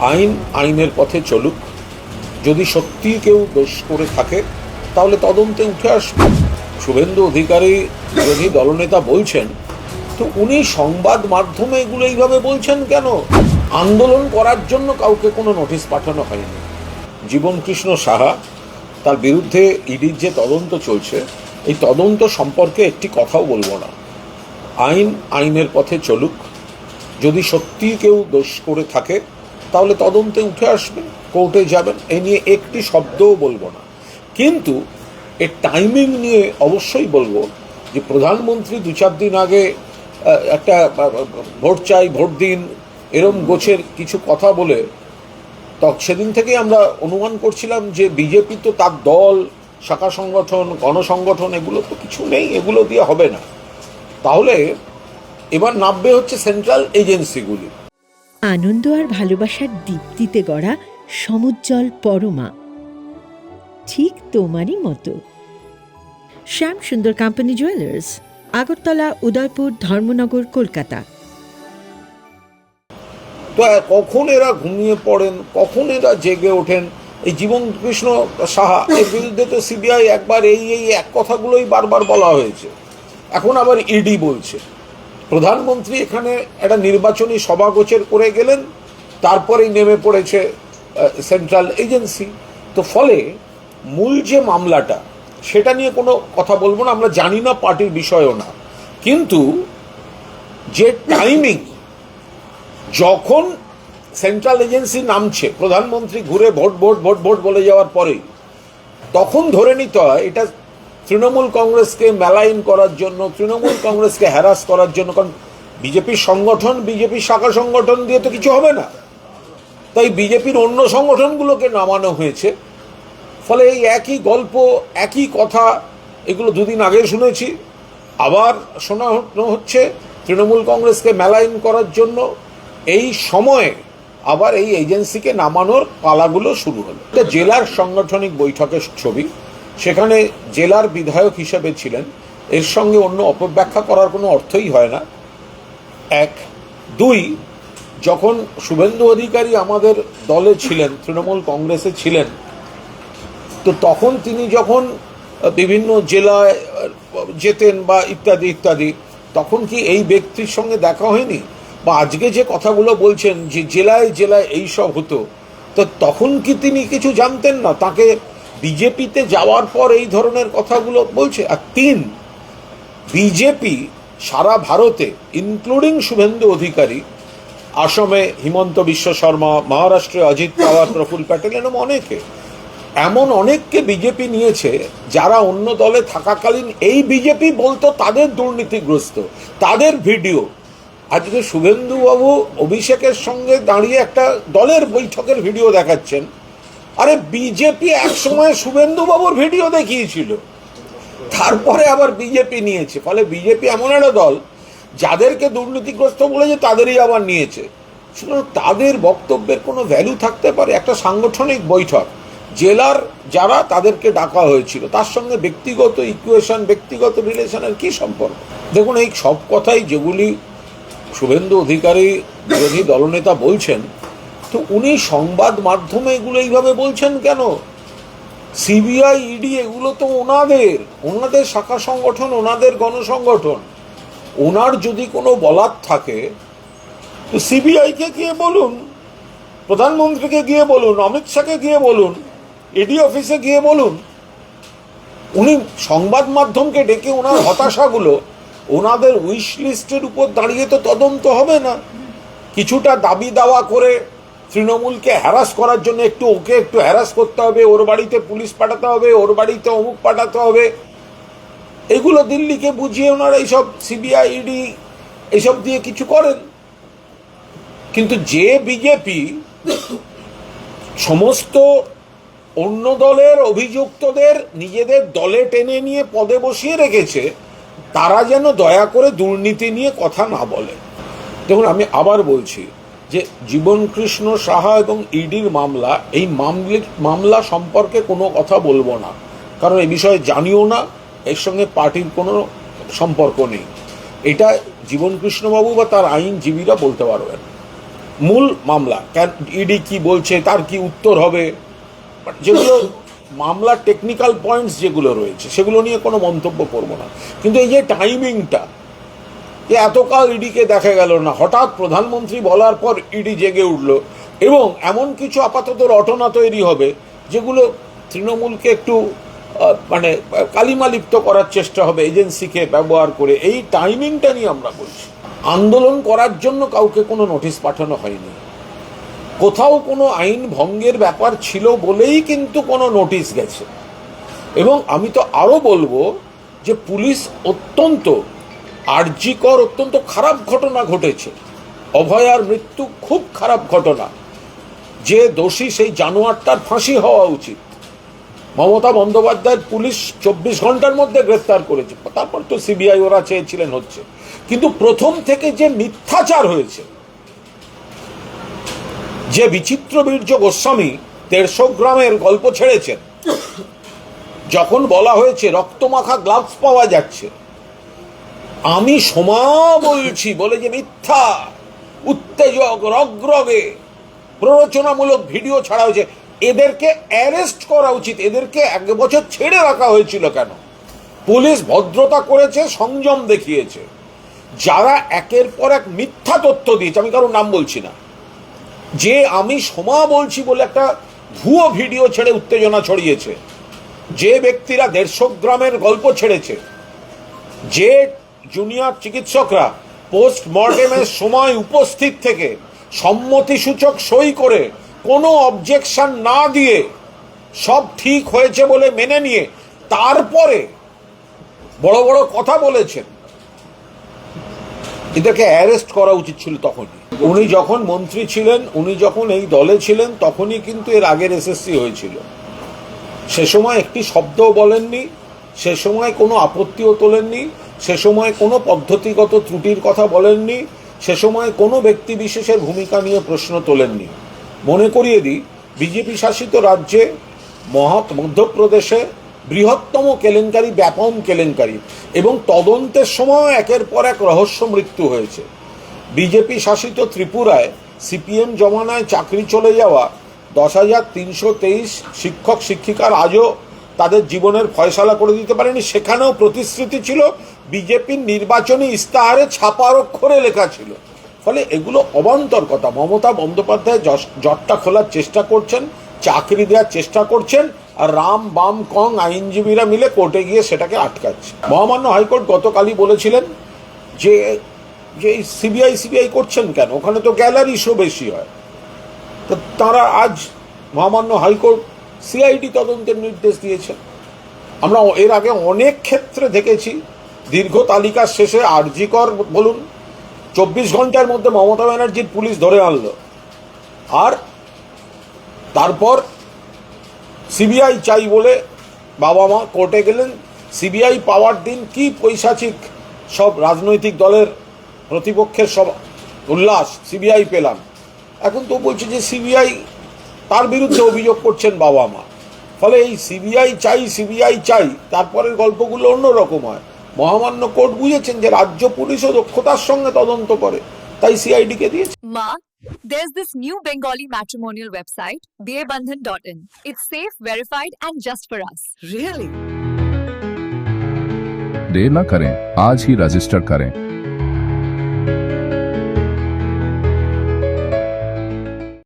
আইন আইনের পথে চলুক। যদি সত্যি কেউ দোষ করে থাকে, তাহলে তদন্তে উঠে আসবে। শুভেন্দু অধিকারী বিরোধী দলনেতা বলছেন, তো উনি সংবাদ মাধ্যমে এগুলো এইভাবে বলছেন কেন? আন্দোলন করার জন্য কাউকে কোনো নোটিশ পাঠানো হয়নি। জীবন কৃষ্ণ সাহা তার বিরুদ্ধে ইডির যে তদন্ত চলছে, এই তদন্ত সম্পর্কে একটি কথাও বলব না। আইন আইনের পথে চলুক। যদি সত্যি কেউ দোষ করে থাকে তাহলে তদন্তে উঠে আসবে কোর্টে যাবেন, এ নিয়ে একটি শব্দও বলব না। কিন্তু এর টাইমিং নিয়ে অবশ্যই বলব যে প্রধানমন্ত্রী দু চার দিন আগে একটা ভোট চাই, ভোট দিন, এরম গোছের কিছু কথা বলে তো সেদিন থেকেই আমরা অনুমান করছিলাম যে বিজেপি তো তার দল, শাখা সংগঠন, গণসংগঠন, এগুলো তো কিছু নেই, এগুলো দিয়ে হবে না। তাহলে এবার নামবে হচ্ছে সেন্ট্রাল এজেন্সিগুলি আনন্দ আর ভালোবাসার দীপ্তিতে গড়া সমুজ্জ্বল পরমা। ঠিক তোমারই মতো। Shyam Sundar company jewellers Agartala, Udaipur, Dharmanagar, Kolkata. তো কখন এরা ঘুমিয়ে পড়েন? কখন এরা জেগে ওঠেন? এই জীবন কৃষ্ণ সাহা, এর বিরুদ্ধে তো সিবিআই একবার এই এই এক কথাগুলোই বারবার বলা হয়েছে। এখন আবার ইডি বলছে। প্রধানমন্ত্রী এখানে একটা নির্বাচনী সভাগোচর করে গেলেন, তারপরেই নেমে পড়েছে সেন্ট্রাল এজেন্সি তো ফলে মূল যে মামলাটা, সেটা নিয়ে কোনো কথা বলব না, আমরা জানি না পার্টির বিষয়ও না। কিন্তু যে টাইমিং যখন সেন্ট্রাল এজেন্সি নামছে, প্রধানমন্ত্রী ঘুরে ভোট ভোট ভোট ভোট বলে যাওয়ার পরে তখন ধরে নিতে হয়, এটা তৃণমূল কংগ্রেসকে মেলাইন করার জন্য, তৃণমূল কংগ্রেসকে হ্যারাস করার জন্য, কারণ বিজেপির সংগঠন বিজেপির শাখা সংগঠন দিয়ে তো কিছু হবে না। তাই বিজেপির অন্য সংগঠনগুলোকে নামানো হয়েছে। ফলে এই একই গল্প, একই কথা, এগুলো দুদিন আগে শুনেছি। আবার শোনা হচ্ছে তৃণমূল কংগ্রেসকে মেলাইন করার জন্য। এই সময়ে আবার এই এজেন্সিকে নামানোর পালাগুলো শুরু হলো। এটা জেলার সাংগঠনিক বৈঠকের ছবি। সেখানে জেলার বিধায়ক হিসেবে ছিলেন। এর সঙ্গে অন্য অপব্যাখ্যা করার কোনো অর্থই হয় না। এক। দুই, যখন শুভেন্দু অধিকারী আমাদের দলে ছিলেন, তৃণমূল কংগ্রেসে ছিলেন, তো তখন তিনি যখন বিভিন্ন জেলায় যেতেন বা ইত্যাদি ইত্যাদি, তখন কি এই ব্যক্তির সঙ্গে দেখা হয়নি? বা আজকে যে কথাগুলো বলছেন যে জেলায় জেলায় এই সব হতো, তো তখন কি তিনি কিছু জানতেন না? তাকে বিজেপিতে যাওয়ার পর এই ধরনের কথাগুলো বলছে। আর তিন, বিজেপি সারা ভারতে ইনক্লুডিং শুভেন্দু অধিকারী, আসামে হিমন্ত বিশ্ব শর্মা, মহারাষ্ট্রে অজিত পাওয়ার, প্রফুল প্যাটেল এরকম অনেকে, এমন অনেককে বিজেপি নিয়েছে যারা অন্য দলে থাকাকালীন এই বিজেপি বলতো তাদের দুর্নীতিগ্রস্ত, তাদের ভিডিও। আজকে শুভেন্দুবাবু অভিষেকের সঙ্গে দাঁড়িয়ে একটা দলের বৈঠকের ভিডিও দেখাচ্ছেন। আরে বিজেপি একসময় শুভেন্দুবাবুর ভিডিও দেখিয়েছিল। তারপরে আবার বিজেপি নিয়েছে। ফলে বিজেপি এমন একটা দল, যাদেরকে দুর্নীতিগ্রস্ত বলেছে তাদেরই আবার নিয়েছে। তাদের বক্তব্যের কোনো ভ্যালু থাকতে পারে একটা সাংগঠনিক বৈঠক। জেলার যারা তাদেরকে ডাকা হয়েছিল, তার সঙ্গে ব্যক্তিগত ইকুয়েশন ব্যক্তিগত রিলেশনের কি সম্পর্ক? দেখুন, এই সব কথাই যেগুলি শুভেন্দু অধিকারী বিরোধী দলনেতা বলছেন তো উনি সংবাদ মাধ্যমে এগুলো এইভাবে বলছেন কেন? সিবিআই ইডি এগুলো তো ওনাদের ওনাদের শাখা সংগঠন, ওনাদের গণসংগঠন। ওনার যদি কোনো বলার থাকে, তো সিবিআইকে গিয়ে বলুন, প্রধানমন্ত্রীকে গিয়ে বলুন, অমিত শাহকে গিয়ে বলুন ইডি অফিসে গিয়ে বলুন, উনি সংবাদ মাধ্যমকে ডেকে ওনার হতাশাগুলো, ওনাদের উইশ লিস্টের উপর দাঁড়িয়ে তো তদন্ত হবে না। কিছুটা দাবি দাওয়া করে তৃণমূলকে হ্যারাস করার জন্য একটু ওকে একটু হ্যারাস করতে হবে, ওর বাড়িতে পুলিশ পাঠাতে হবে, ওর বাড়িতে অমুক পাঠাতে হবে। এগুলো দিল্লিকে বুঝিয়ে ওনারা এইসব সিবিআই ইডি এইসব দিয়ে কিছু করেন। কিন্তু যে বিজেপি সমস্ত অন্য দলের অভিযুক্তদের নিজেদের দলে টেনে নিয়ে পদে বসিয়ে রেখেছে, তারা যেন দয়া করে দুর্নীতি নিয়ে কথা না বলে। দেখুন, আমি আবার বলছি যে জীবনকৃষ্ণ সাহা এবং ইডির মামলা, এই মামলি, মামলা সম্পর্কে কোনো কথা বলব না। কারণ এই বিষয়ে জানিও না, এর সঙ্গে পার্টির কোনো সম্পর্ক নেই। এটা জীবনকৃষ্ণবাবু বা তার আইনজীবীরা বলতে পারবেন। মূল মামলা, কেন ইডি কি বলছে, তার কি উত্তর হবে? যেগুলো মামলার টেকনিক্যাল পয়েন্টস যেগুলো রয়েছে, সেগুলো নিয়ে কোনো মন্তব্য করব না। কিন্তু এই যে টাইমিংটা যে এতকাল ইডিকে দেখা গেল না। হঠাৎ প্রধানমন্ত্রী বলার পর ইডি জেগে উঠল। এবং এমন কিছু আপাতত রটনা তৈরি হবে, যেগুলো তৃণমূলকে একটু মানে কালিমালিপ্ত করার চেষ্টা হবে, এজেন্সিকে ব্যবহার করে। এই টাইমিংটা নিয়ে আমরা বলছি। আন্দোলন করার জন্য কাউকে কোনো নোটিশ পাঠানো হয়নি। কোথাও কোনো আইন ভঙ্গের ব্যাপার ছিল বলেই কিন্তু কোনো নোটিশ গেছে। এবং আমি তো আরও বলব যে পুলিশ অত্যন্ত আর্যিকর অত্যন্ত খারাপ ঘটনা ঘটেছে। অভয়ার মৃত্যু খুব খারাপ ঘটনা। যে দোষী সেই জানোয়ারটার ফাঁসি হওয়া উচিত। মমতা বন্দ্যোপাধ্যায়ের পুলিশ চব্বিশ ঘণ্টার মধ্যে গ্রেফতার করেছে। তারপর তো সিবিআই ওরা চেয়েছিলেন হচ্ছে। কিন্তু প্রথম থেকে যে মিথ্যাচার হয়েছে, যে বিচিত্র বীর্য গোস্বামী দেড়শো গ্রামের গল্প ছেড়েছেন, যখন বলা হয়েছে রক্তমাখা গ্লাভস পাওয়া যাচ্ছে আমি সমা বলছি, বলে যে মিথ্যা, উত্তেজক, রগরগে, প্ররোচনামূলক ভিডিও ছাড়া হয়েছে। এদেরকে অ্যারেস্ট করা উচিত, এদেরকে এক বছর ছেড়ে রাখা হয়েছিল কেন? পুলিশ ভদ্রতা করেছে, সংযম দেখিয়েছে। যারা একের পর এক মিথ্যা তথ্য দিয়েছে, আমি কারোর নাম বলছি না। যে আমি সমা বলছি বলে একটা ভুয়ো ভিডিও ছেড়ে উত্তেজনা ছড়িয়েছে, যে ব্যক্তিরা দেড়শো গ্রামের গল্প ছেড়েছে, যে জুনিয়র চিকিৎসকরা পোস্ট মর্টেমের সময় উপস্থিত থেকে সম্মতিসূচক সই করে কোনো অবজেকশন না দিয়ে সব ঠিক হয়েছে বলে মেনে নিয়ে তারপরে বড় বড় কথা বলেছেন। এদেরকে অ্যারেস্ট করা উচিত ছিল তখনই। উনি যখন মন্ত্রী ছিলেন, উনি যখন এই দলে ছিলেন, তখনই কিন্তু এর আগের এসএসসি হয়েছিল। সে সময় একটি শব্দও বলেননি, সে সময় কোনো আপত্তিও তোলেননি সে সময় কোনো পদ্ধতিগত ত্রুটির কথা বলেননি, সে সময় কোনো ব্যক্তি বিশেষের ভূমিকা নিয়ে প্রশ্ন তোলেননি। মনে করিয়ে দিই, বিজেপি শাসিত রাজ্যে মহৎ মধ্যপ্রদেশে বৃহত্তম কেলেঙ্কারি, ব্যাপন কেলেঙ্কারি এবং তদন্তের সময় একের পর এক রহস্য মৃত্যু হয়েছে। বিজেপি শাসিত ত্রিপুরায় সিপিএম জমানায় চাকরি চলে যাওয়া দশ হাজার তিনশো তেইশ শিক্ষক শিক্ষিকার আজও তাদের জীবনের ফয়সালা করে দিতে পারেনি। সেখানেও প্রতিশ্রুতি ছিল, বিজেপির নির্বাচনী ইস্তাহারে ছাপার অক্ষরে লেখা ছিল। ফলে এগুলো অবান্তর কথা। মমতা বন্দ্যোপাধ্যায় জটটা খোলার চেষ্টা করছেন, চাকরি দেওয়ার চেষ্টা করছেন, আর রাম, বাম, কং আইনজীবীরা মিলে কোর্টে গিয়ে সেটাকে আটকাচ্ছে। মহামান্য হাইকোর্ট গতকালই বলেছিলেন যে যে সিবিআই সিবিআই করছেন কেন? ওখানে তো গ্যালারি শো বেশি হয়। তো তারা আজ মহামান্য হাইকোর্ট সিআইডি তদন্তের নির্দেশ দিয়েছেন আমরা এর আগে অনেক ক্ষেত্রে দেখেছি, দীর্ঘ তালিকার শেষে আরজিকর বলুন, চব্বিশ ঘণ্টার মধ্যে মমতা ব্যানার্জির পুলিশ ধরে আনলো। আর তারপর সিবিআই চাই বলে বাবা মা কোর্টে গেলেন। সিবিআই পাওয়ার দিন কি পৈশাচিক সব রাজনৈতিক দলের প্রতিপক্ষের সব উল্লাস সিবিআই পেলাম। এখন তো বলছে যে সিবিআই তার বিরুদ্ধে অভিযোগ করছেন বাবা মা ফলে এই সিবিআই চাই সিবিআই চাই তারপরের গল্পগুলো অন্যরকম হয় মহামান্য কোর্ট বুঝেছেন যে রাজ্য পুলিশও দক্ষতার সঙ্গে তদন্ত করে তাই সিআইডিকে দিয়েছে Ma, there's this new Bengali matrimonial website, dearbandhan.in. It's safe, verified, and just for us. Really? देर न करें आज ही रजिस्टर करें